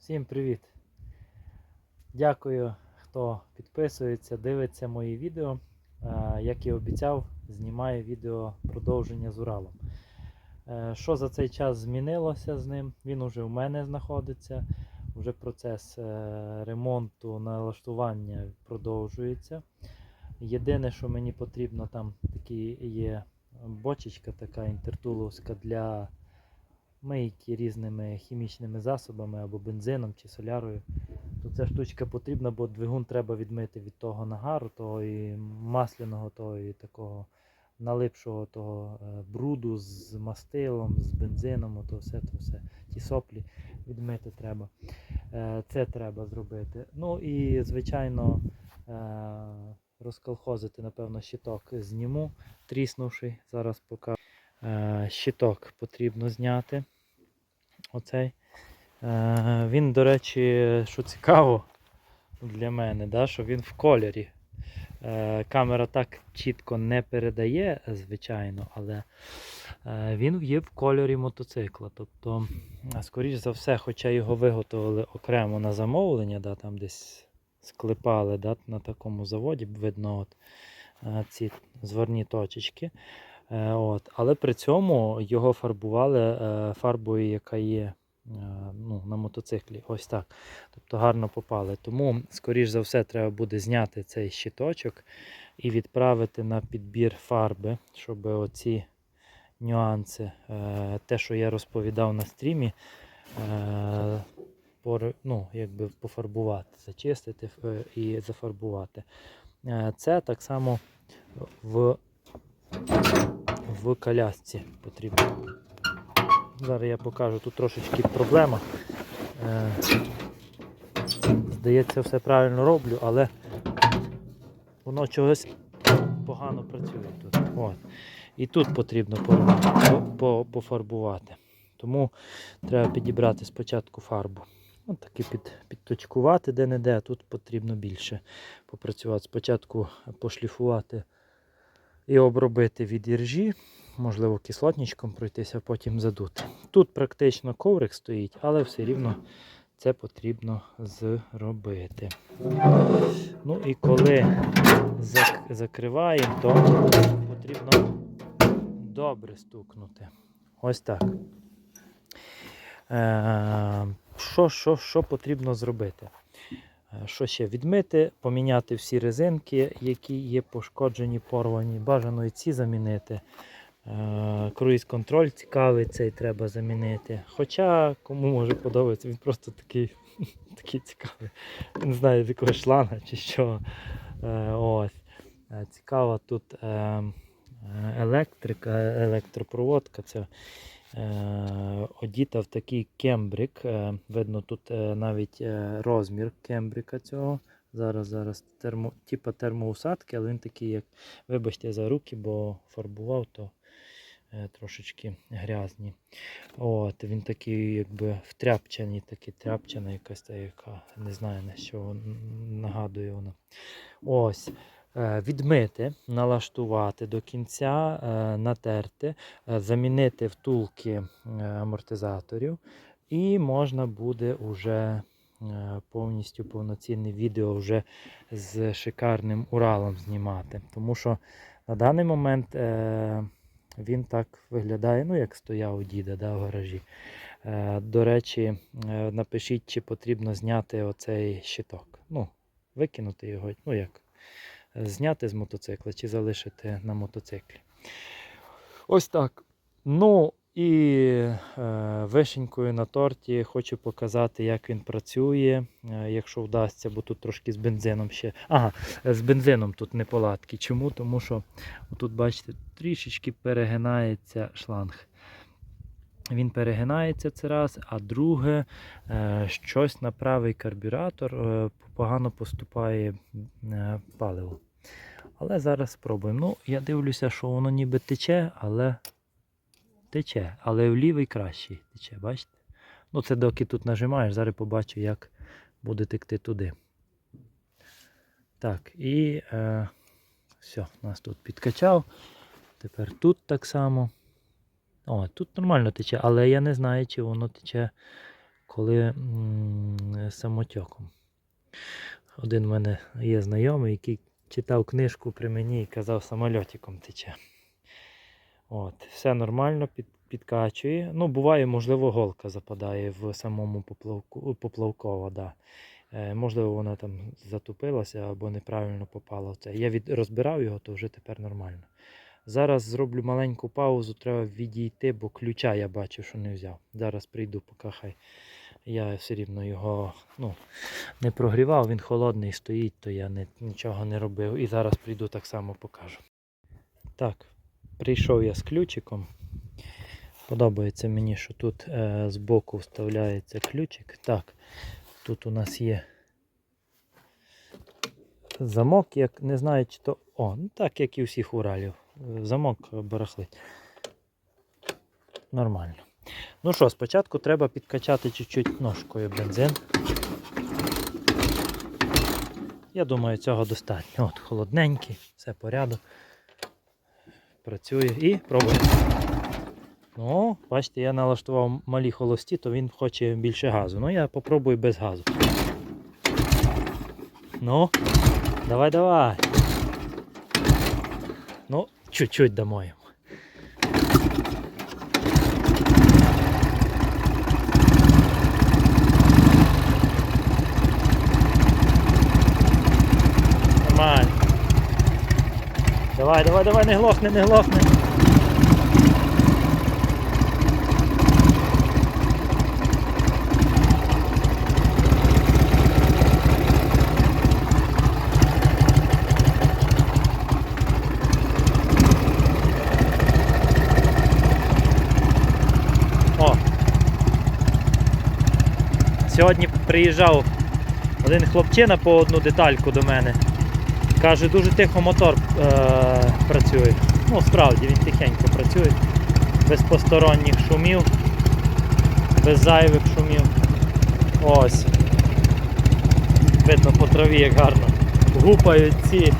Всім привіт! Дякую, хто підписується, дивиться мої відео. Е, Як і обіцяв, знімаю відео продовження з Уралом. Е, Що за цей час змінилося з ним? Він уже в мене знаходиться. Вже процес е, ремонту, налаштування продовжується. Єдине, що мені потрібно, там такі є бочечка така інтертуловська для мийки різними хімічними засобами або бензином чи солярою. То ця штучка потрібна, бо двигун треба відмити від того нагару, того і масляного, того і такого налипшого того е, бруду з мастилом, з бензином, то все, то все. Ті соплі відмити треба. Е, Це треба зробити. Ну і, звичайно, е, розколхозити, напевно, щиток зніму, тріснувший. Зараз покажу. Е, Щиток потрібно зняти. Оцей. Е, Він, до речі, що цікаво для мене, да, що він в кольорі. Е, Камера так чітко не передає, звичайно, але він є в кольорі мотоцикла. Тобто, скоріш за все, хоча його виготовили окремо на замовлення, да, там десь склепали да, на такому заводі, видно от, ці зворні точечки. Е, От. Але при цьому його фарбували е, фарбою, яка є е, ну, на мотоциклі. Ось так. Тобто гарно попали. Тому, скоріш за все, треба буде зняти цей щиточок і відправити на підбір фарби, щоб оці нюанси, те, що я розповідав на стрімі, ну, якби пофарбувати, зачистити і зафарбувати. Це так само в в колясці потрібно. Зараз я покажу, тут трошечки проблема. Е, Здається, все правильно роблю, але воно чогось погано працює тут. От. І тут потрібно по- по- по- пофарбувати. Тому треба підібрати спочатку фарбу. От таки під, підточкувати де-не-де, а тут потрібно більше попрацювати. Спочатку пошліфувати і обробити від іржі, можливо, кислотничком пройтися, потім задути. Тут практично коврик стоїть, але все рівно це потрібно зробити. Ну і коли зак- закриваємо, то потрібно добре стукнути. Ось так. Е, Що, що, що потрібно зробити? Е, Що ще? Відмити, поміняти всі резинки, які є пошкоджені, порвані. Бажано і ці замінити. Е, Круїз контроль цікавий, цей треба замінити. Хоча кому може подобається, він просто такий, такий цікавий. Не знаю, з якого шланга чи що. Е, Ось. Цікава тут е, е, електрика, електропроводка. Це одіта в такий кембрик. Е, видно, тут е, навіть е, розмір кембрика цього. Зараз, зараз термо, типа термоусадки, але він такий, як, вибачте за руки, бо фарбував, то е, трошечки грязні. От, він такий, якби втряпчаний, такий тряпчана якась та яка, не знаю на що нагадує вона. Ось. Е, Відмити, налаштувати до кінця, е, натерти, е, замінити втулки амортизаторів, і можна буде вже е, повністю повноцінне відео вже з шикарним Уралом знімати. Тому що на даний момент він так виглядає, ну як стояв у діда да, в гаражі. До речі, напишіть, чи потрібно зняти оцей щиток. Ну, викинути його, ну як, зняти з мотоцикла чи залишити на мотоциклі. Ось так. Ну і е, вишенькою на торті хочу показати, як він працює, е, якщо вдасться, бо тут трошки з бензином ще. Ага, з бензином тут неполадки. Чому? Тому що тут, бачите, трішечки перегинається шланг. Він перегинається це раз, а друге, е, щось на правий карбюратор е, погано поступає е, паливо. Але зараз спробуємо. Ну, я дивлюся, що воно ніби тече, але тече. Але в лівий кращий тече, бачите? Ну, це доки тут нажимаєш, зараз побачу, як буде текти туди. Так, і е, все, нас тут підкачав. Тепер тут так само. О, тут нормально тече, але я не знаю, чи воно тече коли самотьоком. Один в мене є знайомий, який читав книжку при мені і казав, самольотиком тече. От, все нормально, під, підкачує. Ну, буває, можливо, голка западає в самому поплавку, поплавкова. Да. Е, можливо, вона там затупилася або неправильно попала в це. Я від, розбирав його, то вже тепер нормально. Зараз зроблю маленьку паузу, треба відійти, бо ключа я бачив, що не взяв. Зараз прийду, поки хай я все рівно його ну, не прогрівав, він холодний стоїть, то я не, нічого не робив. І зараз прийду так само покажу. Так, прийшов я з ключиком. Подобається мені, що тут е, збоку вставляється ключик. Так, тут у нас є замок, як не знаю, чи то. О, ну так, як і у всіх Уралів. Замок барахлить. Нормально. Ну що, спочатку треба підкачати чуть-чуть ножкою бензин. Я думаю, цього достатньо. От, холодненький, все порядок. Працює і пробуємо. Ну, бачите, я налаштував малі холості, то він хоче більше газу. Ну, я попробую без газу. Ну, давай, давай. Ну, чуть-чуть. Нормально. Давай, давай, давай, не глохни, не глохни. Сьогодні приїжджав один хлопчина по одну детальку до мене. Каже, дуже тихо мотор е- працює. Ну, справді він тихенько працює, без посторонніх шумів, без зайвих шумів. Ось. Видно по траві як гарно. Гупають ці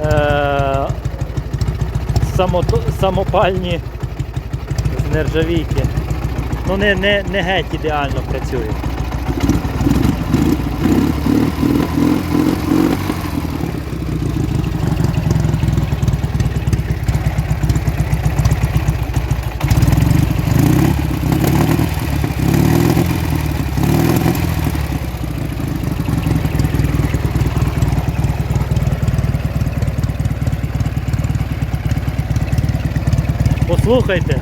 е- самото- самопальні з нержавійки. Ну не, не, не геть ідеально працює. Послухайте.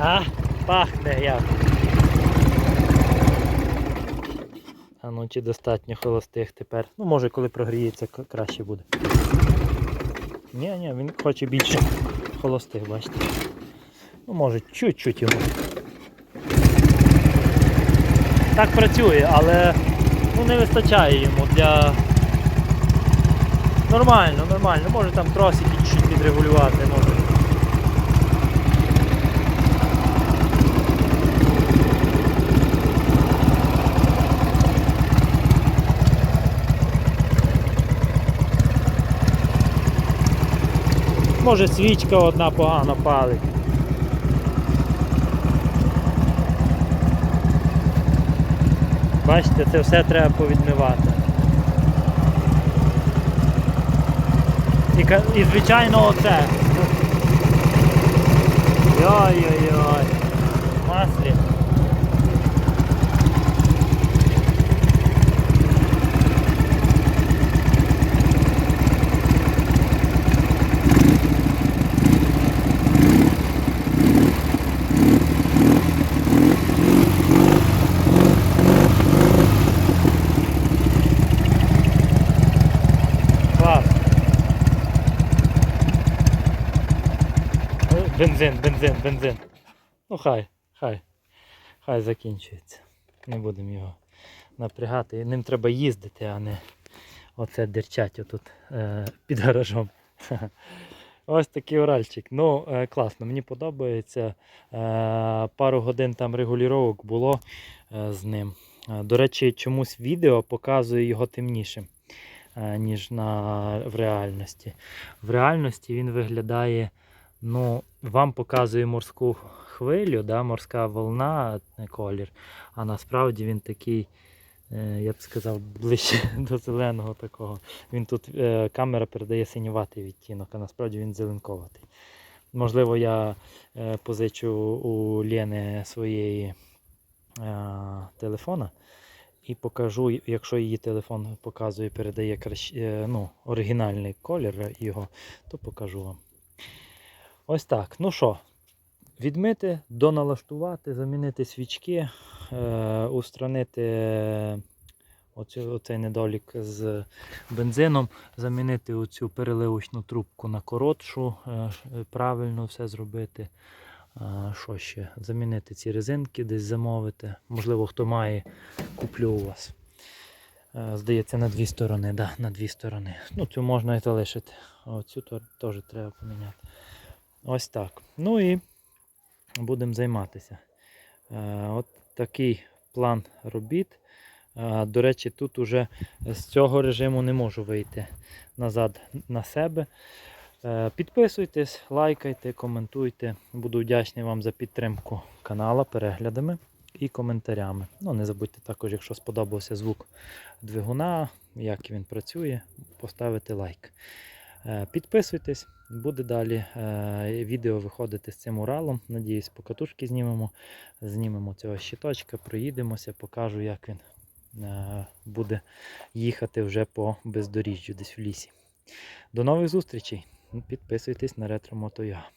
А, пахне як. А ну чи достатньо холостих тепер. Ну може коли прогріється краще буде. Ні, ні, він хоче більше холостих, бачите. Ну може чуть-чуть йому. Так працює, але ну, не вистачає йому для. Нормально, нормально. Може там тросики чуть-чуть підрегулювати, може. Може свічка одна погано палить. Бачите, це все треба повідмивати. І, і звичайно оце. Йой-йой-йой. В Маслі. Клас. Е, Бензин, бензин, бензин. Ну хай, хай. Хай закінчується. Не будемо його напрягати. Ним треба їздити, а не оце дерчать отут е, під гаражом. Ось такий Уральчик. Ну, е, класно, мені подобається. Е, пару годин там регулювання було е, з ним. Е, До речі, чомусь відео показує його темнішим, е, ніж на, в реальності. В реальності він виглядає, ну, вам показує морську хвилю, да, морська волна, е, колір, а насправді він такий, е, я б сказав, ближче до зеленого такого. Він тут е, камера передає синюватий відтінок, а насправді він зеленковатий. Можливо, я позичу у Лєни своєї телефона і покажу, якщо її телефон показує, передає ну, оригінальний колір його, то покажу вам. Ось так. Ну що, відмити, доналаштувати, замінити свічки, е, устранити оцю, оцей недолік з бензином, замінити оцю переливочну трубку на коротшу, е, е, правильно все зробити. А, Що ще? Замінити ці резинки, десь замовити. Можливо, хто має, куплю у вас. Е, Здається, на дві сторони, да, на дві сторони. Ну, цю можна і залишити. А Оцю теж треба поміняти. Ось так. Ну і будемо займатися. Е, От такий план робіт. Е, До речі, тут уже з цього режиму не можу вийти назад на себе. Е, Підписуйтесь, лайкайте, коментуйте. Буду вдячний вам за підтримку канала, переглядами і коментарями. Ну, не забудьте також, якщо сподобався звук двигуна, як він працює, поставити лайк. Е, Підписуйтесь, буде далі е, відео виходити з цим Уралом. Надіюсь, покатушки знімемо. Знімемо цього щиточка, проїдемося, покажу, як він е, буде їхати вже по бездоріжжю десь в лісі. До нових зустрічей! Підписуйтесь на ретро Мото Я.